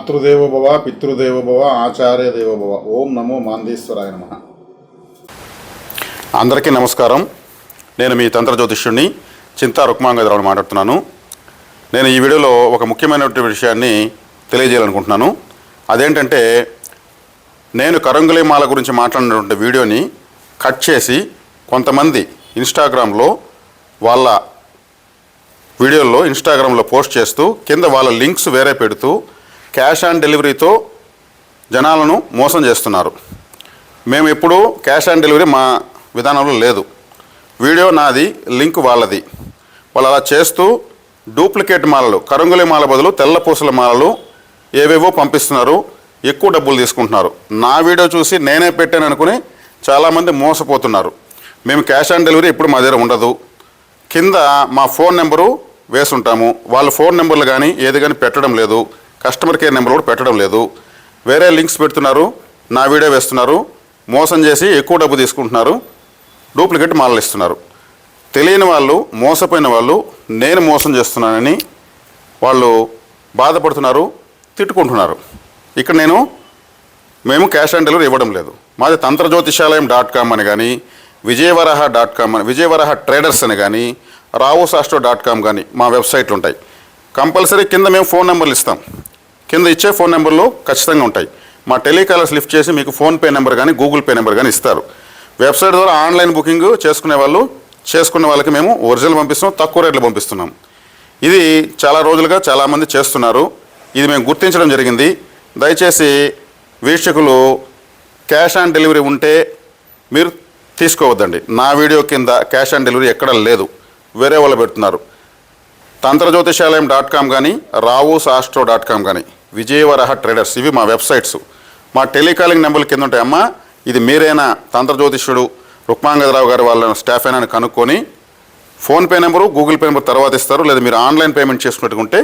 మాతృదేవో పితృదేవోభవ ఆచార్య దేవోభవ ఓం నమో మాందేశ్వరాయ నమ. అందరికీ నమస్కారం. నేను మీ తంత్ర జ్యోతిష్యుడిని చింతా రుక్మాంగదరావుని మాట్లాడుతున్నాను. నేను ఈ వీడియోలో ఒక ముఖ్యమైనటువంటి విషయాన్ని తెలియజేయాలనుకుంటున్నాను. అదేంటంటే నేను కరంగులేమాల గురించి మాట్లాడినటువంటి వీడియోని కట్ చేసి కొంతమంది ఇన్స్టాగ్రామ్లో వాళ్ళ వీడియోల్లో ఇన్స్టాగ్రామ్లో పోస్ట్ చేస్తూ కింద వాళ్ళ లింక్స్ వేరే పెడుతూ క్యాష్ ఆన్ డెలివరీతో జనాలను మోసం చేస్తున్నారు. మేము ఎప్పుడూ క్యాష్ ఆన్ డెలివరీ మా విధానంలో లేదు. వీడియో నాది లింక్ వాళ్ళది. వాళ్ళు అలా చేస్తూ డూప్లికేట్ మాలలు కరంగులి మాల బదులు తెల్ల పూసల మాలలు ఏవేవో పంపిస్తున్నారు. ఎక్కువ డబ్బులు తీసుకుంటున్నారు. నా వీడియో చూసి నేనే పెట్టాను అనుకుని చాలామంది మోసపోతున్నారు. మేము క్యాష్ ఆన్ డెలివరీ ఇప్పుడు మా దగ్గర ఉండదు. కింద మా ఫోన్ నెంబరు వేసుంటాము. వాళ్ళ ఫోన్ నెంబర్లు కానీ ఏది కానీ పెట్టడం లేదు. కస్టమర్ కేర్ నెంబర్ కూడా పెట్టడం లేదు. వేరే లింక్స్ పెడుతున్నారు నా వీడియో వేస్తున్నారు మోసం చేసి ఎక్కువ డబ్బు తీసుకుంటున్నారు డూప్లికేట్ మాలలు ఇస్తున్నారు తెలియని వాళ్ళు మోసపోయిన వాళ్ళు నేను మోసం చేస్తున్నానని వాళ్ళు బాధపడుతున్నారు తిట్టుకుంటున్నారు. ఇక్కడ నేను మేము క్యాష్ ఆన్ డెలివరీ ఇవ్వడం లేదు. మాది తంత్రజ్యోతిషాలయం డాట్ కామ్ అని కానీ విజయవరహ డాట్ కామ్ అని విజయవరహ ట్రేడర్స్ అని కానీ రావు సాస్ట్రో డాట్ కామ్ కానీ మా వెబ్సైట్లు ఉంటాయి. కంపల్సరీ కింద మేము ఫోన్ నెంబర్లు ఇస్తాం. కింద ఇచ్చే ఫోన్ నెంబర్లో ఖచ్చితంగా ఉంటాయి. మా టెలికాలర్స్ లిఫ్ట్ చేసి మీకు ఫోన్పే నెంబర్ కానీ గూగుల్ పే నెంబర్ కానీ ఇస్తారు. వెబ్సైట్ ద్వారా ఆన్లైన్ బుకింగ్ చేసుకునే వాళ్ళు చేసుకున్న వాళ్ళకి మేము ఒరిజినల్ పంపిస్తున్నాం తక్కువ రేట్లు పంపిస్తున్నాం. ఇది చాలా రోజులుగా చాలామంది చేస్తున్నారు. ఇది మేము గుర్తించడం జరిగింది. దయచేసి వీక్షకులు క్యాష్ ఆన్ డెలివరీ ఉంటే మీరు తీసుకోవద్దండి. నా వీడియో కింద క్యాష్ ఆన్ డెలివరీ ఎక్కడ లేదు. వేరే వాళ్ళు పెడుతున్నారు. తంత్రజ్యోతిషాలయం డాట్ కామ్ కానీ రావు సాస్ట్రో డాట్ కామ్ కానీ విజయవరహ ట్రేడర్స్. ఇవి మా వెబ్సైట్స్. మా టెలికాలింగ్ నెంబర్లు కింద ఉంటాయమ్మా ఇది మీరైనా తంత్రజ్యోతిష్యుడు రుక్మాంగదరావు గారి వాళ్ళ స్టాఫ్ అయినా కనుక్కొని PhonePe number Google Pay number తర్వాత ఇస్తారు. లేదా మీరు ఆన్లైన్ పేమెంట్ చేసుకున్నట్టుకుంటే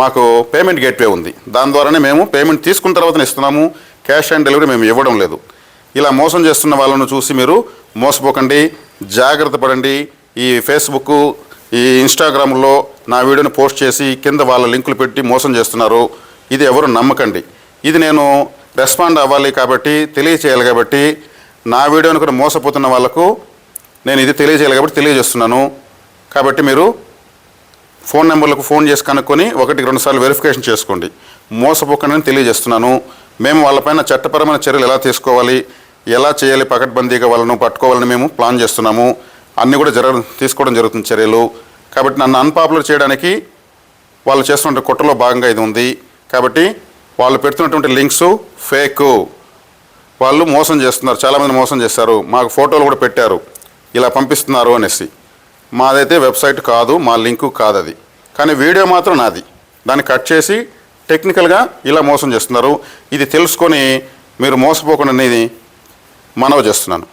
మాకు పేమెంట్ గేట్వే ఉంది. దాని ద్వారానే మేము పేమెంట్ తీసుకున్న తర్వాతనే ఇస్తున్నాము. క్యాష్ ఆన్ డెలివరీ మేము ఇవ్వడం లేదు. ఇలా మోసం చేస్తున్న వాళ్ళను చూసి మీరు మోసపోకండి. జాగ్రత్త పడండి. ఈ ఫేస్బుక్ ఈ ఇన్స్టాగ్రామ్లో నా వీడియోని పోస్ట్ చేసి కింద వాళ్ళ లింకులు పెట్టి మోసం చేస్తున్నారు. ఇది ఎవరు నమ్మకండి. ఇది నేను రెస్పాండ్ అవ్వాలి కాబట్టి తెలియచేయాలి కాబట్టి నా వీడియోని కూడా మోసపోతున్న వాళ్ళకు నేను ఇది తెలియజేయాలి కాబట్టి తెలియజేస్తున్నాను. కాబట్టి మీరు ఫోన్ నెంబర్లకు ఫోన్ చేసి కనుక్కొని ఒకటికి రెండు సార్లు వెరిఫికేషన్ చేసుకోండి. మోసపోకండి తెలియజేస్తున్నాను. మేము వాళ్ళపైన చట్టపరమైన చర్యలు ఎలా తీసుకోవాలి ఎలా చేయాలి పకడ్బందీగా వాళ్ళను పట్టుకోవాలని మేము ప్లాన్ చేస్తున్నాము. అన్నీ కూడా జరగ తీసుకోవడం జరుగుతుంది చర్యలు. కాబట్టి నన్ను అన్పాపులర్ చేయడానికి వాళ్ళు చేస్తున్న కుట్రలో భాగంగా ఇది ఉంది. కాబట్టి వాళ్ళు పెడుతున్నటువంటి లింక్స్ ఫేక్. వాళ్ళు మోసం చేస్తున్నారు చాలామంది మోసం చేస్తారు మాకు ఫోటోలు కూడా పెట్టారు ఇలా పంపిస్తున్నారు అనేసి. మాదైతే వెబ్సైట్ కాదు మా లింకు కాదు అది కానీ వీడియో మాత్రం నాది. దాన్ని కట్ చేసి టెక్నికల్గా ఇలా మోసం చేస్తున్నారు. ఇది తెలుసుకొని మీరు మోసపోకుండా అనేది మనవి చేస్తున్నాను.